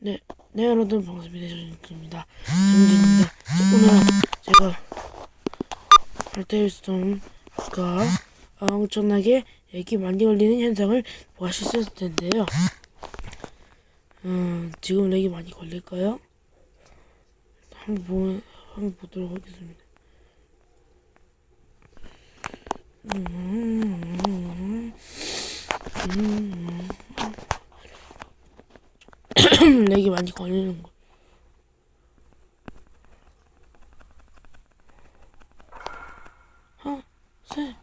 네, 네 여러분 반갑습니다. 정진입니다. 정진입니다. 오늘 제가 발테일스톤과 엄청나게 액이 많이 걸리는 현상을 보실 텐데요. 음, 지금 렉이 많이 걸릴까요? 한번 보, 한번 보도록 하겠습니다. 음, 음, 음. 렉이 많이 걸리는 거. 하나, 셋.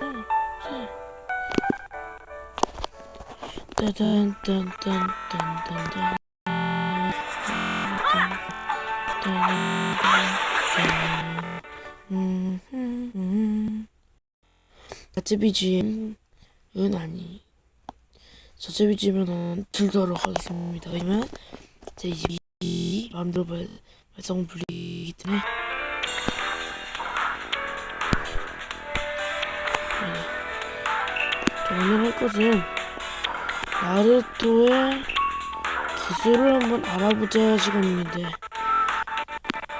하나, 셋. 따단, 딴, 딴, 딴, 딴, 딴. 음, 음, 음. 자체 BGM은 아니. 자체 BGM은 들도록 하겠습니다. 왜냐면 제 입이 마음대로 발, 발성 불리기 때문에 네. 자, 오늘 할 것은 나루토의 기술을 한번 알아보자 시간인데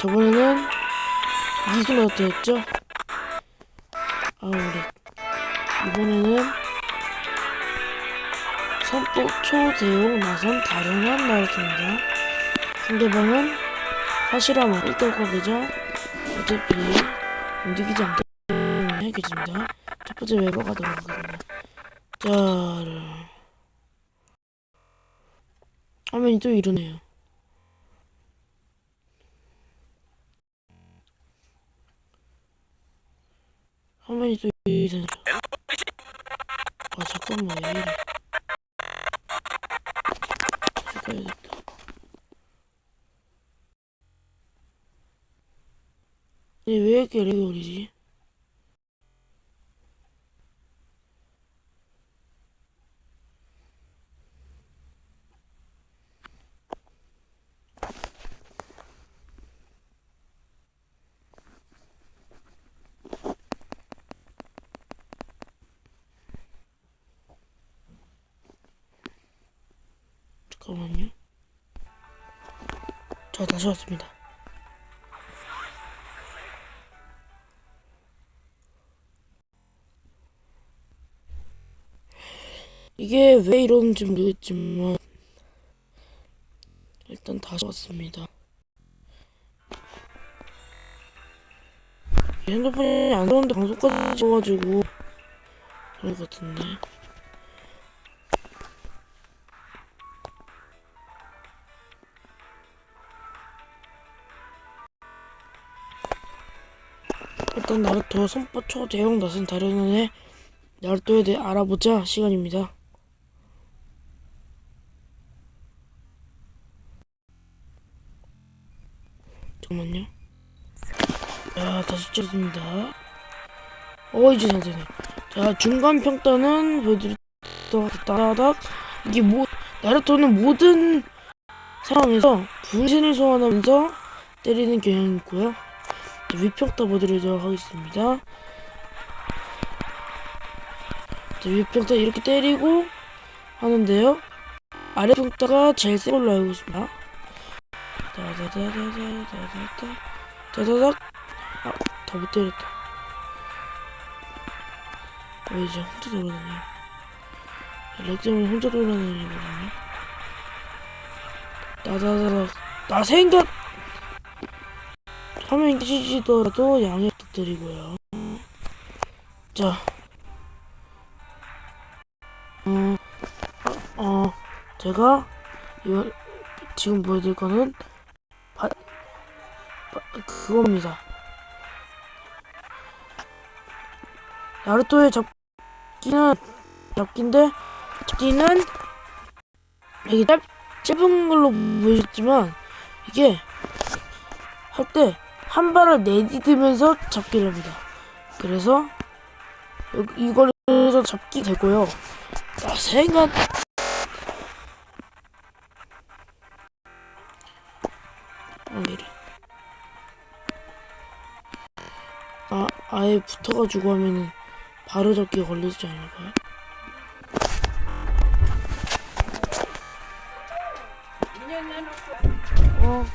저번에는 어떻였죠? 초대용 나선 다룡한 나루토입니다. 상대방은 하시라마 1등 컵이죠. 어차피 움직이지 않기 때문에 괜찮습니다. 첫 번째 웨버 가도록 하겠습니다. 자 화면이 또 이러네요. 화면이 또 이러네요. 아 잠깐만 왜 이래 이렇게 렉이 오리지? 잠깐만요. 자 다시 왔습니다 이게 왜 이러는지 모르겠지만 일단 다시 왔습니다 이 핸드폰이 안 들어오는데 방송까지 찍어가지고 그럴 것 같은데 일단 나루토 선포 초 대형 나선 다루는의 나루토에 대해 알아보자 시간입니다. 어, 잘 되네. 자, 중간 평단은 보여드릴. 이게 뭐, 나루토는 모든 상황에서 분신을 소환하면서 때리는 경향이 있고요. 위평타 보여드리도록 하겠습니다. 자, 위평타 이렇게 때리고 하는데요. 아래 평타가 제일 센 걸로 알고 있습니다. 다다다다다다다 다다닥 아, 더못 때렸다. 왜이제 혼자 돌아다녀? 렉 때문에 혼자 돌아다니거든요. 다다다닥 나 생각 화면 깨지더라도 양해 부탁드리고요. 자, 어, 어, 제가 이거 지금 보여드릴 거는 바, 바, 그겁니다. 나루토의 잡기는 잡기인데 잡기는 이게 짧, 짧은 걸로 보이셨지만 이게 할 때 한 발을 내딛으면서 잡기를 합니다. 그래서 해서 잡기 되고요. 아, 생각 어. 아, 아예 붙어가지고 하면은 바로 잡기가 걸리지 않을까요? 어.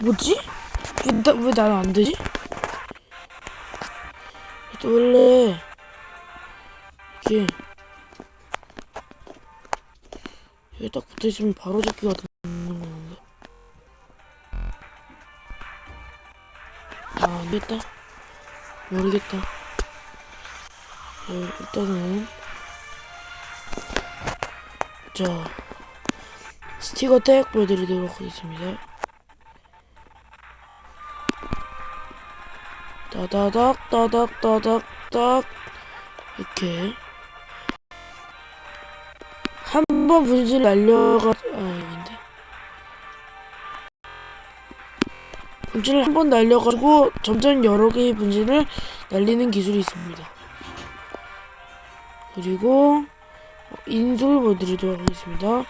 뭐지? 왜, 나, 왜 나는 안 되지? 또 원래 이게 여기 딱 붙어있으면 바로 잡기가 되 아 안되겠다. 모르겠다. 네, 일단은 자 스티커 택 보여드리도록 하겠습니다. 따다닥 따닥 따닥 딱 이렇게. 한 번 분실 날려가 아 분실을 한 번 날려가지고 점점 여러 개의 분실을 날리는 기술이 있습니다. 그리고 인술 보여드리도록 하겠습니다.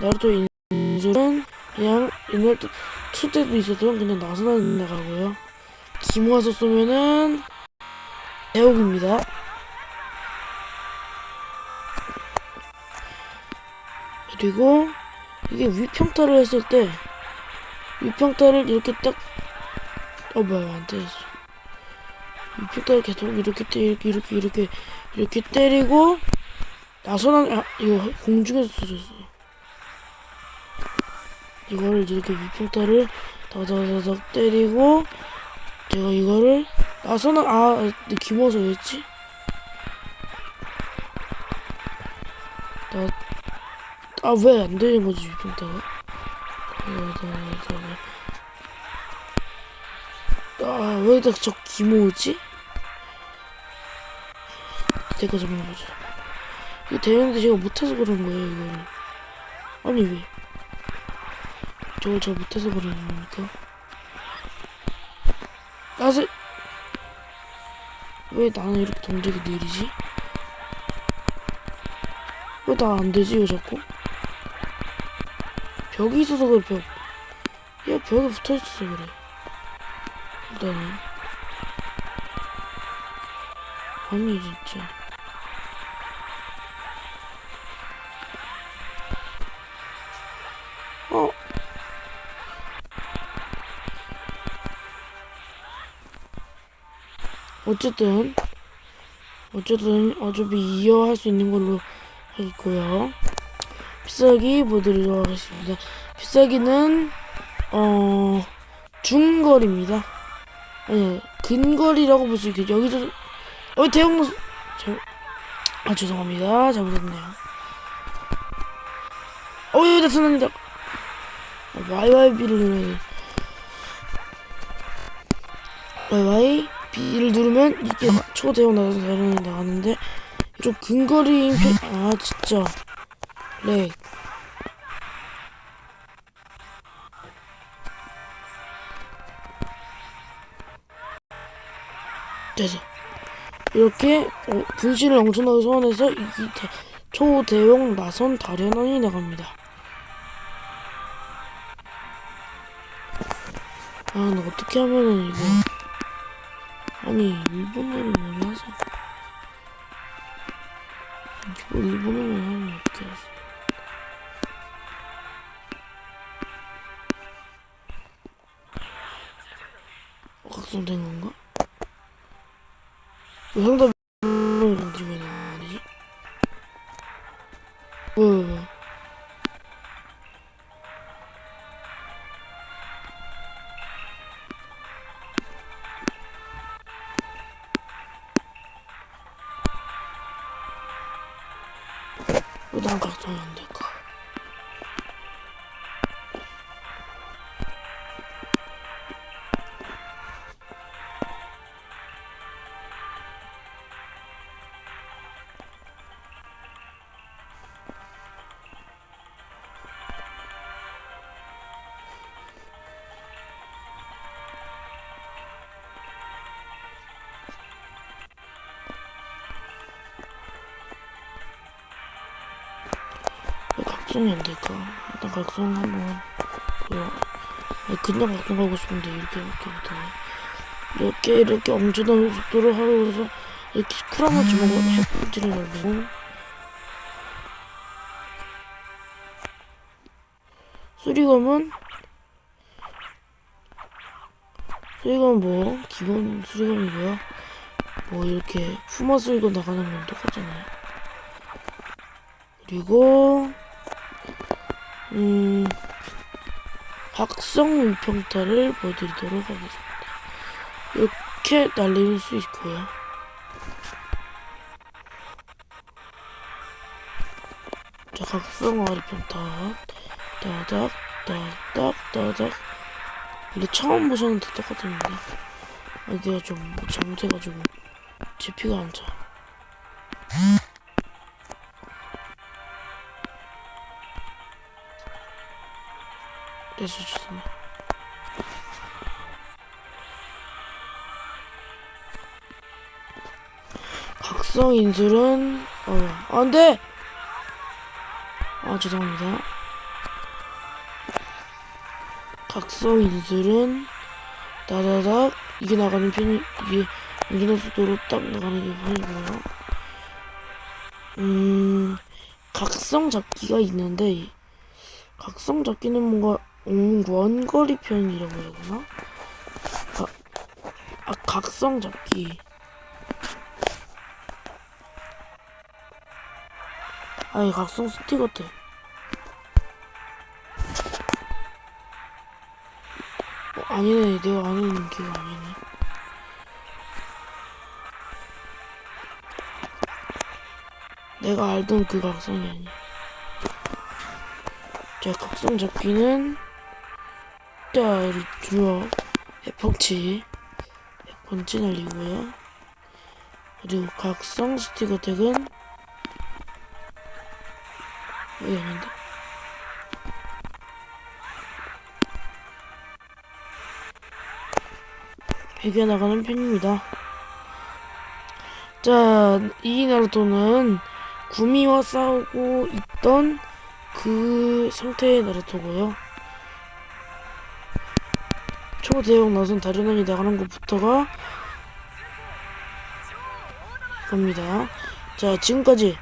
나루토 인술은 그냥 옛날 때, 칠 때도 있었던 그냥 나서나는 나가고요. 기모아서 쏘면은 대옥입니다. 그리고 이게 위평타를 했을 때 위평타를 이렇게 딱 어 뭐야 안 되지 위평타를 계속 이렇게 때 이렇게 이렇게 이렇게 이렇게 때리고 나서는 아 이거 공중에서 쏘졌어. 이거를 이렇게 위평타를 다다다닥 때리고 제가 이거를 나서는 아 근데 김어서 왜지? 아왜 안 되는 거지 위평타가 아왜 저 기모지? 내가 잡아보자 이거 되는데 제가 못해서 그런 거예요 이거를 아니 왜 저걸 잘 못해서 그러는 겁니까? 나세 왜 나는 이렇게 동작이 느리지? 왜 나 안 되지 이거 자꾸? 벽이 있어서 그래 벽. 야 벽에 붙어 있어서 그래. 일단은 아니 진짜. 어. 어쨌든 어쨌든 어차피 이어 할 수 있는 걸로 하겠고요. 비싸기 보여드리도록 하겠습니다. 비싸기는 어 중거리입니다. 아니 근거리라고 볼 수 있겠죠. 여기서 어 대형 잘... 아 죄송합니다. 잘못했네요. 어 여기 나타납니다. YYB를 누르면 YYB를 누르면 이게 초대형 나가는 나가는데 좀 근거리인 편... 아 진짜 렉 됐어 이렇게 어, 분실을 엄청나게 소환해서 이 대, 초대형 나선 다련원이 나갑니다. 아 근데 어떻게 하면은 이거. 아니 일본어를 몰라서 이거 일본어만 하면 어떻게 하지? 어, 각성된 건가? 왜 상담을 건드리면 안 각성이 안 될까? 일단 각성 한번 또 아니, 그냥 가끔 가고 싶은데 이렇게 이렇게 못하네. 이렇게 이렇게 엄청난 속도로 하면서 이렇게 쿨한 주먹으로 해pun지를 날리고 수리검은? 수리검 뭐 기본 수리검이고요. 뭐 이렇게 품어 쓸고 나가는 건 똑같잖아요. 그리고 음 각성 위평타를 보여드리도록 하겠습니다. 이렇게 날릴 수 있고요. 자 각성 위평타. 따닥 따닥 따닥. 근데 처음 보셨는데 똑같았는데? 아니 내가 좀뭐 잘못해가지고 제 피가 안 차. 그래서 죄송해요. 각성 인술은 어 안돼. 아 죄송합니다. 각성 인술은 다다닥 이게 나가는 편이 이게 운전 속도로 딱 나가는 게 편이고요. 음 각성 잡기가 있는데 각성 잡기는 뭔가 음, 원거리 편이라고 해야 되나? 가, 아 각성 잡기 아니 각성 같아. 어, 아니네 내가 아는 기가 아니네. 내가 알던 그 각성이 아니야. 자, 각성 잡기는 자, 우리 주먹 해펀치 해펀치 날리고요. 그리고 각성 스티커 덱은 여기 아닌데? 배겨 나가는 편입니다. 자, 이 나루토는 구미와 싸우고 있던 그 상태의 나루토고요. 초대형 나선 다리난이 나가는 것부터가 겁니다. 자, 지금까지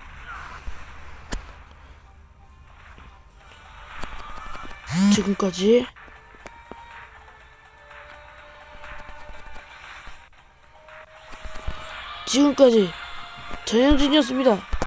지금까지 지금까지 전현진이었습니다.